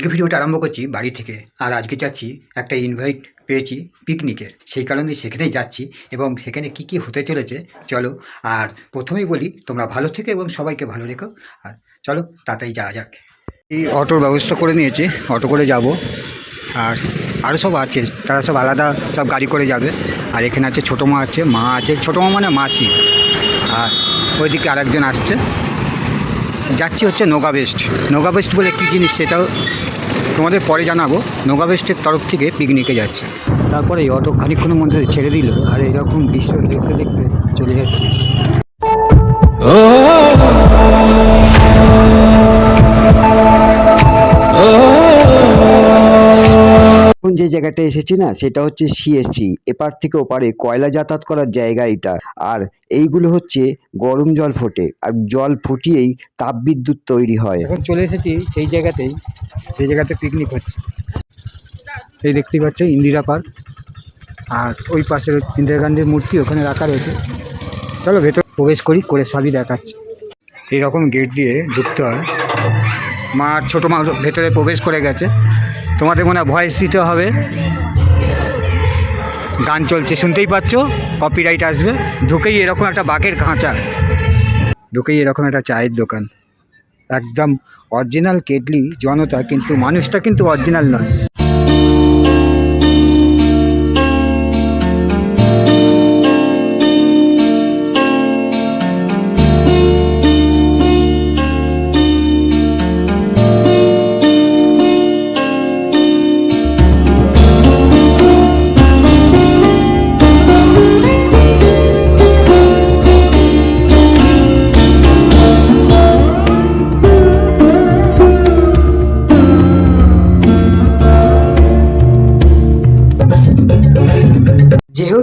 আজকে ভিডিওটা আরম্ভ করছি বাড়ি থেকে। আর আজকে যাচ্ছি, একটা ইনভাইট পেয়েছি পিকনিকের সেই কারণে সেখানেই যাচ্ছি এবং সেখানে কি কি হতে চলেছে, চলো। আর প্রথমেই বলি, তোমরা ভালো থেকো এবং সবাইকে ভালো রেখো। আর চলো, তাড়াতাড়ি যাওয়া যাক। এই অটোর ব্যবস্থা করে নিয়েছি, অটো করে যাব। আর আরও সব আছে, তারা সব আলাদা সব গাড়ি করে যাবে। আর এখানে আছে ছোটো মা আছে মা আছে, ছোটো মা মানে মাসি। আর ওইদিকে আরেকজন আসছে। যাচ্ছি হচ্ছে নোগা বেস্ট। নোগা বেস্ট বলে কী জিনিস সেটাও তোমাদের পরে জানাব। নোগা বেস্টের তরফ থেকে পিকনিকে যাচ্ছে। তারপরে এই অটো খানিক্ষণের মধ্যে ছেড়ে দিল। আর এরকম দৃশ্য দেখতে দেখতে চলে যাচ্ছে। এখন যে জায়গাটা এসেছি না, সেটা হচ্ছে সিএসসি এপার থেকে ওপারে, কয়লা যাতায়াত করার জায়গা এটা। আর এইগুলো হচ্ছে গরম জল ফোটে, আর জল ফুটিয়েই তাপবিদ্যুৎ তৈরি হয়। এখন চলে এসেছি সেই জায়গাতেই, সেই জায়গাতে পিকনিক হচ্ছে। এই দেখতেই পাচ্ছ ইন্দিরা পার্ক, আর ওই পাশে ইন্দিরা গান্ধীর মূর্তি ওখানে রাখা রয়েছে। চলো ভেতর প্রবেশ করি, করে সবই দেখাচ্ছি। এইরকম গেট দিয়ে ঢুকতে হয়। মা ছোটো মা ভেতরে প্রবেশ করে গেছে। তোমাদের মনে ভয়েস দিতে হবে? গান চলছে, শুনতেই পাচ্ছ? কপিরাইট আসবে। ঢুকেই এরকম একটা বাঘের খাঁচা। ঢুকেই এরকম একটা চায়ের দোকান। একদম অরিজিনাল কেটলি জনতা, কিন্তু মানুষটা কিন্তু অরিজিনাল নয়।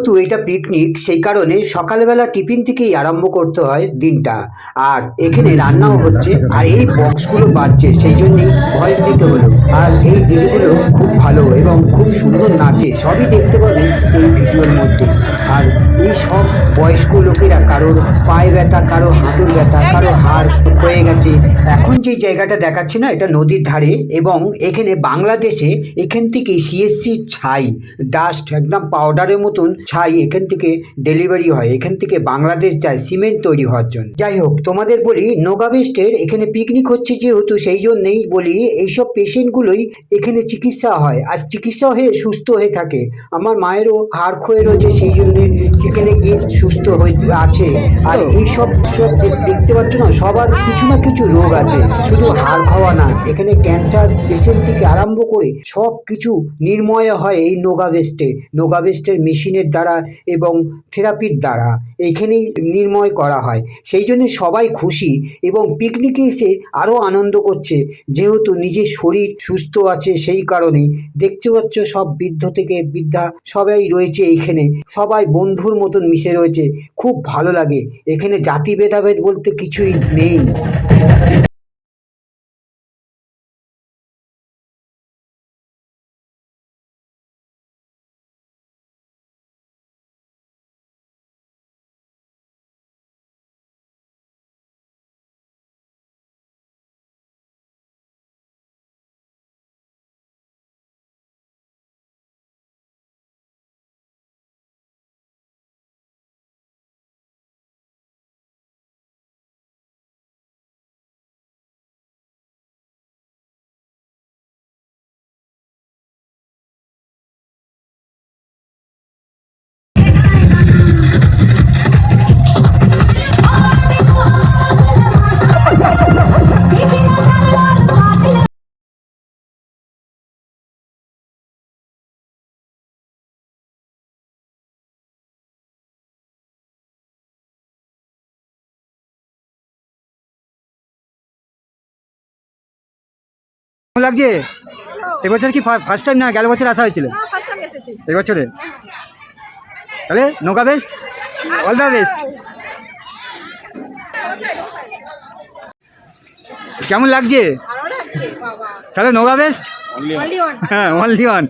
যেহেতু এটা পিকনিক সেই কারণে সকালবেলা টিফিন থেকেই আরম্ভ করতে হয় দিনটা। আর এখানে রান্নাও হচ্ছে, আর এই বক্সগুলো বাজছে, সেই জন্যই ভয়েস দিতে হলো। আর এই দিদিগুলো খুব ভালো এবং খুব সুন্দর নাচে, সবই দেখতে পাবে এই ভিডিওর মধ্যে। আর এই সব বয়স্ক লোকেরা, কারোর পায়ে ব্যথা কারও হাঁটুর ব্যথা কারও হাড় হয়ে গেছে, এখন যে জায়গাটা দেখাচ্ছি না, এটা নদীর ধারে এবং এখানে বাংলাদেশে এখান থেকে সিএসসি ছাই ডাস্ট একদম পাউডারের মতন ছাই এখান থেকে ডেলিভারি হয়। এখান থেকে বাংলাদেশ যায় সিমেন্ট তৈরি হওয়ার জন্য। যাই হোক তোমাদের বলি নোগাবেস্টের এখানে পিকনিক হচ্ছে যেহেতু সেই জন্যেই বলি এইসব পেশেন্টগুলোই এখানে চিকিৎসা হয়। আর চিকিৎসা হয়ে সুস্থ হয়ে থাকে। আমার মায়েরও হাড় ক্ষয়ে রয়েছে সেই জন্যে এখানে গিয়ে সুস্থ হয়ে আছে। আর এইসব সব দেখতে পাচ্ছ না সবার কিছু না কিছু রোগ আছে। শুধু হাড় খাওয়া না এখানে ক্যান্সার পেশেন্ট থেকে আরম্ভ করে সব কিছু নির্ময় হয় এই নোগাভেস্টে নোগাভেস্টের মেশিনের দ্বারা এবং থেরাপির দ্বারা এইখানেই নির্ময় করা হয়। সেই জন্য সবাই খুশি এবং পিকনিকে এসে আরও আনন্দ করছে। যেহেতু নিজের শরীর সুস্থ আছে সেই কারণেই দেখতে পাচ্ছ সব বৃদ্ধ থেকে বৃদ্ধা সবাই রয়েছে এইখানে সবাই বন্ধুর মতন মিশে রয়েছে। খুব ভালো লাগে। এখানে জাতি ভেদাভেদ বলতে কিছুই নেই। লাগছে? এবছর কি ফার্স্ট টাইম না গেল বছর আসা হয়েছিল? এবছরে? তাহলে নৌকা বেস্ট অল দ্য বেস্ট কেমন লাগছে? তাহলে নৌকা বেস্ট হ্যাঁ অনলি ওয়ান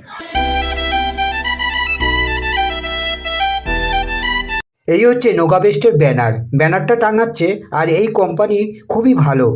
এই হচ্ছে নৌকা বেস্টের ব্যানার ব্যানারটা টাঙাচ্ছে আর এই কোম্পানি খুবই ভালো।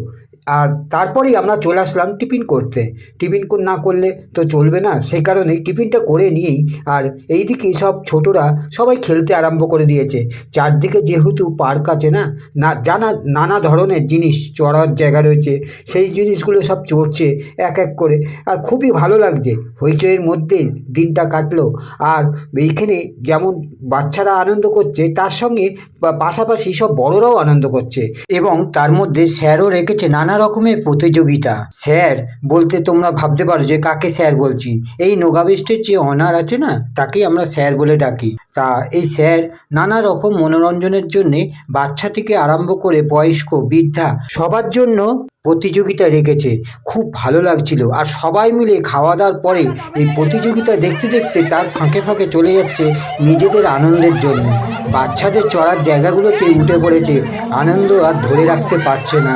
আর তারপরেই আমরা চলে আসলাম টিফিন করতে। টিফিন না করলে তো চলবে না, সেই কারণে টিফিনটা করে নিয়েই আর এইদিকে সব ছোটরা সবাই খেলতে আরম্ভ করে দিয়েছে। চারদিকে যেহেতু পার্ক আছে না না জানা, নানা ধরনের জিনিস চড়ার জায়গা রয়েছে, সেই জিনিসগুলো সব চড়ছে এক এক করে আর খুবই ভালো লাগছে। হইচইয়ের মধ্যে দিনটা কাটলো আর এইখানে যেমন বাচ্চারা আনন্দ করছে, তার সঙ্গে পাশাপাশি সব বড়রাও আনন্দ করছে। এবং তার মধ্যে স্যারও রেখেছে নানা রকমের প্রতিযোগিতা। স্যার, বলতে তোমরা ভাবতে পারো যে কাকে স্যার বলছি। এই নোগাবেস্টের যে অনার আছে না, তাকেই আমরা স্যার বলে ডাকি। তা এই স্যার নানা রকম মনোরঞ্জনের জন্যে বাচ্চা থেকে আরম্ভ করে বয়স্ক, বৃদ্ধা, সবার জন্য প্রতিযোগিতা রেখেছে। খুব ভালো লাগছিল। আর সবাই মিলে খাওয়া দাওয়ার পরে এই প্রতিযোগিতা দেখতে দেখতে তার ফাঁকে ফাঁকে চলে যাচ্ছে নিজেদের আনন্দের জন্য। বাচ্চাদের চড়ার জায়গাগুলোতে উঠে পড়েছে। আনন্দ আর ধরে রাখতে পারছে না।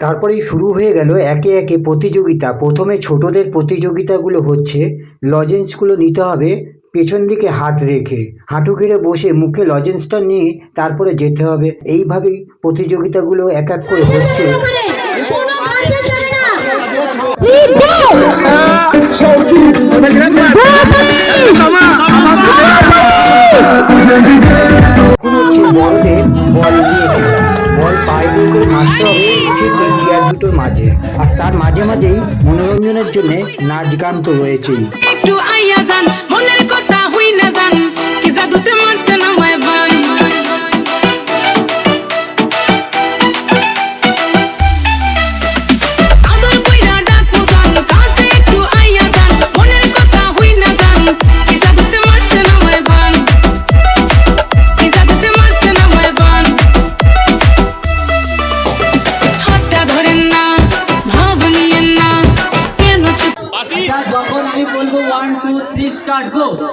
তারপরেই শুরু হয়ে গেল একে একে প্রতিযোগিতা। প্রথমে ছোটদের প্রতিযোগিতাগুলো হচ্ছে। লজেন্সগুলো নিতে হবে। পেছন দিকে হাত রেখে হাঁটু ঘিরে বসে মুখে লজেন্সটা নিয়ে তারপরে যেতে হবে। এইভাবেই প্রতিযোগিতাগুলো এক এক করে হচ্ছে। বল মারতে হবে চেয়ার দুটোর মাঝে। আর তার মাঝে মাঝেই মনোরঞ্জনের জন্য নাচ গান তো রয়েছেই।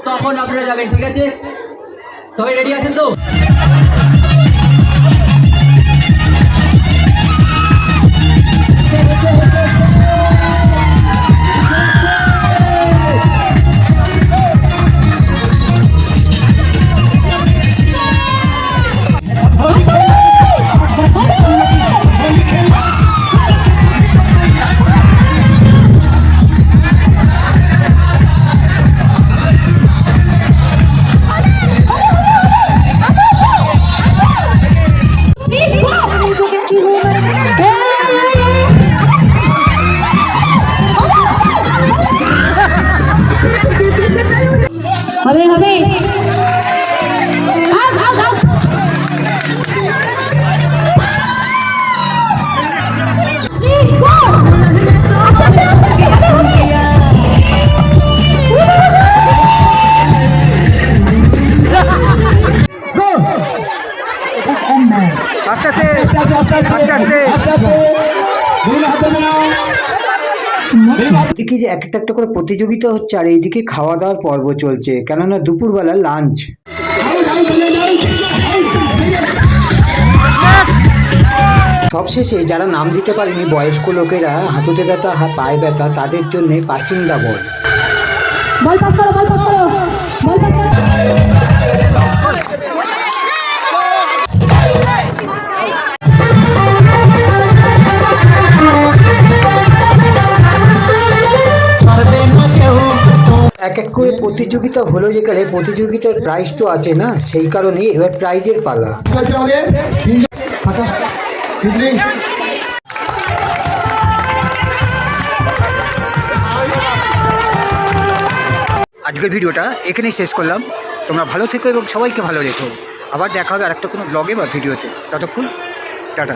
তখন আপনারা যাবেন ঠিক আছে? সবাই রেডি আছেন তো? হবে হবে যে এক একটা একটা করে প্রতিযোগিতা হচ্ছে আর এইদিকে খাওয়া দাওয়ার পর্ব চলছে। কেননা দুপুরবেলা লাঞ্চ সবশেষে যারা নাম দিতে পারেনি, বয়স্ক লোকেরা, হাঁটুতে ব্যথা পায়ে ব্যথা, তাদের জন্য পাসিন্দা বল বল পাস করো বল পাস করো। প্রতিযোগিতা হলো যেখানে প্রতিযোগিতার প্রাইজ তো আছে না, সেই কারণেই এবার প্রাইজের পালা। আজকের ভিডিওটা এখানেই শেষ করলাম। তোমরা ভালো থেকো এবং সবাইকে ভালো রেখো। আবার দেখা হবে আরেকটা কোনো ব্লগে বা ভিডিওতে। ততক্ষণ, টাটা।